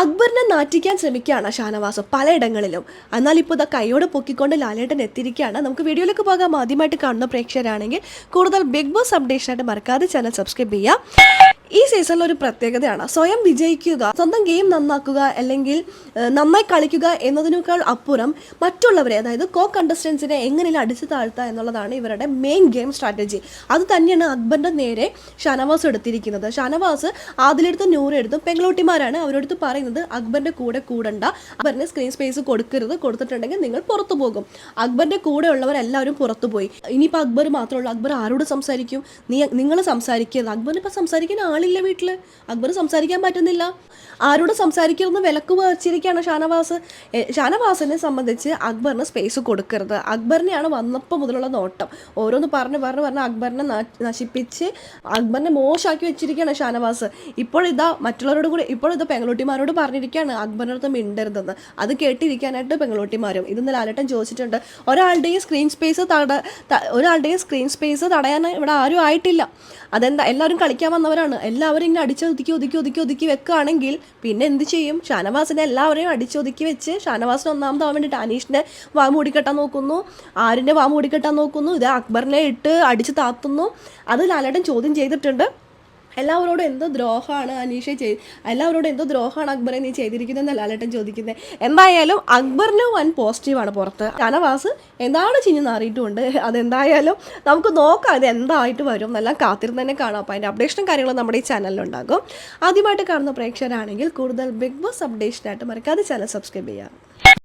അക്ബറിനെ നാറ്റിക്കാൻ ശ്രമിക്കുകയാണ് ഷാനവാസ് പലയിടങ്ങളിലും. എന്നാൽ ഇപ്പോൾ ഇതാ കൈയോട് പൊക്കിക്കൊണ്ട് ലാലേട്ടൻ എത്തിയിരിക്കുകയാണ്. നമുക്ക് വീഡിയോയിലേക്ക് പോകാം. ആദ്യമായിട്ട് കാണുന്ന പ്രേക്ഷകരാണെങ്കിൽ കൂടുതൽ ബിഗ് ബോസ് അപ്ഡേഷനായിട്ട് മറക്കാതെ ചാനൽ സബ്സ്ക്രൈബ് ചെയ്യുക. ഈ സീസണിൽ ഒരു പ്രത്യേകതയാണ്. സ്വയം വിജയിക്കുക സ്വന്തം ഗെയിം നന്നാക്കുക അല്ലെങ്കിൽ നന്നായി കളിക്കുക എന്നതിനേക്കാൾ അപ്പുറം മറ്റുള്ളവരെ അതായത് കോ കണ്ടസ്റ്റൻസിനെ എങ്ങനെയും അടിച്ചു താഴ്ത്തുക എന്നുള്ളതാണ് ഇവരുടെ മെയിൻ ഗെയിം സ്ട്രാറ്റജി അത് തന്നെയാണ് അക്ബറിന്റെ നേരെ ഷാനവാസ് എടുത്തിരിക്കുന്നത്. ഷാനവാസ് ആദിലെടുത്ത് നൂറെടുത്തും പെങ്ങളോട്ടിമാരാണ് അവരോടുത്ത് പറയുന്നത് അക്ബറിന്റെ കൂടെ കൂടണ്ട. അക്ബറിന് സ്ക്രീൻ സ്പേസ് കൊടുക്കരുത്. കൊടുത്തിട്ടുണ്ടെങ്കിൽ നിങ്ങൾ പുറത്തു പോകും. അക്ബറിന്റെ കൂടെ ഉള്ളവരെല്ലാവരും പുറത്തു പോയി. ഇനിയിപ്പോൾ അക്ബർ മാത്രമേ ഉള്ളൂ. അക്ബർ ആരോട് സംസാരിക്കും? നീ നിങ്ങൾ സംസാരിക്കരുത്. അക്ബറിന് ഇപ്പം സംസാരിക്കാൻ ആളില്ല വീട്ടിൽ അക്ബർ സംസാരിക്കാൻ പറ്റുന്നില്ല. ആരോട് സംസാരിക്കുന്ന വിലക്ക് വച്ചിരിക്കുകയാണ് ഷാനവാസ്. ഷാനവാസിനെ സംബന്ധിച്ച് അക്ബറിന് സ്പേസ് കൊടുക്കരുത്. അക്ബറിനെയാണ് വന്നപ്പോൾ മുതലുള്ള നോട്ടം. ഓരോന്ന് പറഞ്ഞ് പറഞ്ഞ് പറഞ്ഞ് അക്ബറിനെ നശിപ്പിച്ച് അക്ബറിനെ മോശമാക്കി വെച്ചിരിക്കുകയാണ് ഷാനവാസ്. ഇപ്പോൾ ഇതാ മറ്റുള്ളവരോട് കൂടി ഇപ്പോൾ ഇതാ പെങ്ങളൂട്ടിമാരോട് പറഞ്ഞിരിക്കുകയാണ് അക്ബറിന്റെ അടുത്ത് മിണ്ടരുതെന്ന്. അത് കേട്ടിരിക്കാനായിട്ട് പെങ്ങളൂട്ടിമാരും ഇതെന്ന് ലാലേട്ടൻ ചോദിച്ചിട്ടുണ്ട്. ഒരാളുടെയും സ്ക്രീൻ സ്പേസ് തട ഒരാളുടെയും സ്ക്രീൻ സ്പേസ് തടയാൻ ഇവിടെ ആരും ആയിട്ടില്ല. അതെന്താ എല്ലാവരും കളിക്കാൻ വന്നവരാണ്. എല്ലാവരും ഇങ്ങനെ അടിച്ചൊതുക്കി ഒതുക്കി ഒതുക്കി ഒതുക്കി വെക്കുകയാണെങ്കിൽ പിന്നെ എന്ത് ചെയ്യും? ഷാനവാസിനെ എല്ലാവരെയും അടിച്ചൊതുക്കി വെച്ച് ഷാനവാസിന് ഒന്നാമതാവാൻ വേണ്ടിയിട്ട് അനീഷിന്റെ വാ മൂടിക്കെട്ടാൻ നോക്കുന്നു. ആരിന്റെ വാ മൂടിക്കെട്ടാൻ നോക്കുന്നു. ഇത് അക്ബറിനെ ഇട്ട് അടിച്ച് താത്തുന്നു. അത് ലാലേട്ടൻ ചോദ്യം ചെയ്തിട്ടുണ്ട്. എല്ലാവരോടും എന്തോ ദ്രോഹമാണ് അനീഷ ചെയ്ത് എല്ലാവരോടും എന്തോ ദ്രോഹമാണ് അക്ബറെ നീ ചെയ്തിരിക്കുന്നത് ലാലേട്ടൻ ചോദിക്കുന്നത് എന്തായാലും അക്ബറിന് വൻ പോസിറ്റീവാണ് പുറത്ത്. ഷാനവാസ് എന്താണ് ചിഞ്ഞെന്ന് നാറിയിട്ടുമുണ്ട്? അതെന്തായാലും നമുക്ക് നോക്കാം അത് എന്തായിട്ട് വരും. എന്നെല്ലാം കാത്തിരുന്ന് തന്നെ കാണാം. അപ്പോൾ അതിന്റെ അപ്ഡേഷനും കാര്യങ്ങളും നമ്മുടെ ഈ ചാനലിലുണ്ടാകും ആദ്യമായിട്ട് കാണുന്ന പ്രേക്ഷകരാണെങ്കിൽ കൂടുതൽ ബിഗ് ബോസ് അപ്ഡേഷനായിട്ട് മറക്കാതെ ചാനൽ സബ്സ്ക്രൈബ് ചെയ്യാം.